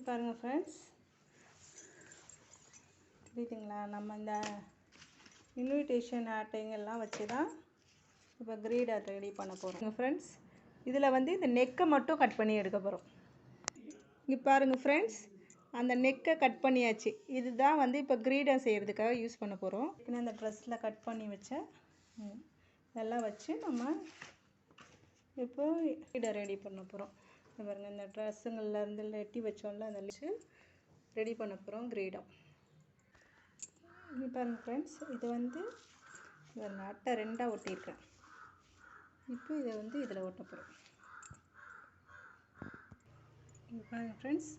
இங்கே பாருங்கள் ஃப்ரெண்ட்ஸ் தெரியுதுங்களா? நம்ம இந்த இன்விடேஷன் அட்டைங்கெல்லாம் வச்சு தான் இப்போ கிரீடை ரெடி பண்ண போகிறோம் ஃப்ரெண்ட்ஸ் இதில் வந்து இந்த நெக்கை மட்டும் கட் பண்ணி எடுக்க போகிறோம் இங்கே பாருங்கள் ஃப்ரெண்ட்ஸ் அந்த நெக்கை கட் பண்ணியாச்சு. இதுதான் வந்து இப்போ கிரீடம் செய்கிறதுக்காக யூஸ் பண்ண போகிறோம் இன்னும் அந்த ட்ரெஸ்ஸில் கட் பண்ணி வச்ச இதெல்லாம் வச்சு நம்ம இப்போ கிரீடை ரெடி பண்ண போகிறோம் பாருங்கள் இந்த ட்ரெஸ்ஸுங்கள்லேருந்து எட்டி வச்சோம்ல அந்த வச்சு ரெடி பண்ண போகிறோம் கிரீடம் இங்கே பாருங்கள் ஃப்ரெண்ட்ஸ் இது வந்து பாருங்க அட்டை ரெண்டாக ஒட்டியிருக்கேன். இப்போ இதை வந்து இதில் ஒட்ட போகிறோம் இங்கே பாருங்கள் ஃப்ரெண்ட்ஸ்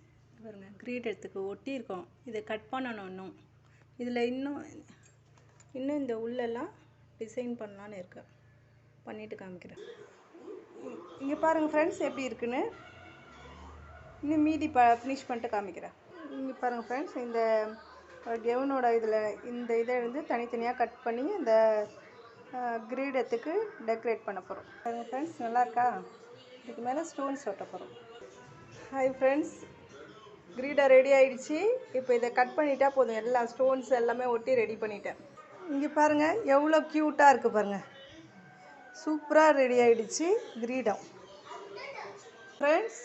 பாருங்க கிரீடத்துக்கு ஒட்டியிருக்கோம். இதை கட் பண்ணணும் இன்னும். இதில் இன்னும் இன்னும் இந்த உள்ளெல்லாம் டிசைன் பண்ணலான்னு இருக்கேன். பண்ணிட்டு காமிக்கிறேன். இங்கே பாருங்கள் ஃப்ரெண்ட்ஸ் எப்படி இருக்குன்னு? இன்னும் மீதி ப ஃபினிஷ் பண்ணிட்டு காமிக்கிறேன். இங்கே பாருங்கள் ஃப்ரெண்ட்ஸ் இந்த கெவுனோட இதில் இந்த இதை வந்து தனித்தனியாக கட் பண்ணி இந்த கிரீடத்துக்கு டெக்கரேட் பண்ண போகிறோம் பாருங்கள் ஃப்ரெண்ட்ஸ் நல்லா இருக்கா? இதுக்கு மேலே ஸ்டோன்ஸ் ஒட்ட போகிறோம் ஹாய் ஃப்ரெண்ட்ஸ் கிரீடை ரெடி ஆகிடுச்சு இப்போ இதை கட் பண்ணிட்டா போதும். எல்லா ஸ்டோன்ஸ் எல்லாமே ஒட்டி ரெடி பண்ணிட்டேன். இங்கே பாருங்கள் எவ்வளோ க்யூட்டாக இருக்குது பாருங்கள் சூப்பராக ரெடி ஆகிடுச்சி கிரீடம். ஃப்ரெண்ட்ஸ்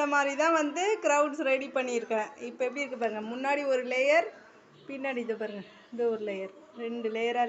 இந்த மாதிரி தான் வந்து க்ரௌட்ஸ் ரெடி பண்ணியிருக்கேன். இப்போ எப்படி இருக்குது பாருங்கள் முன்னாடி ஒரு லேயர் பின்னாடி இது பாருங்கள் இந்த ஒரு லேயர் ரெண்டு லேயராக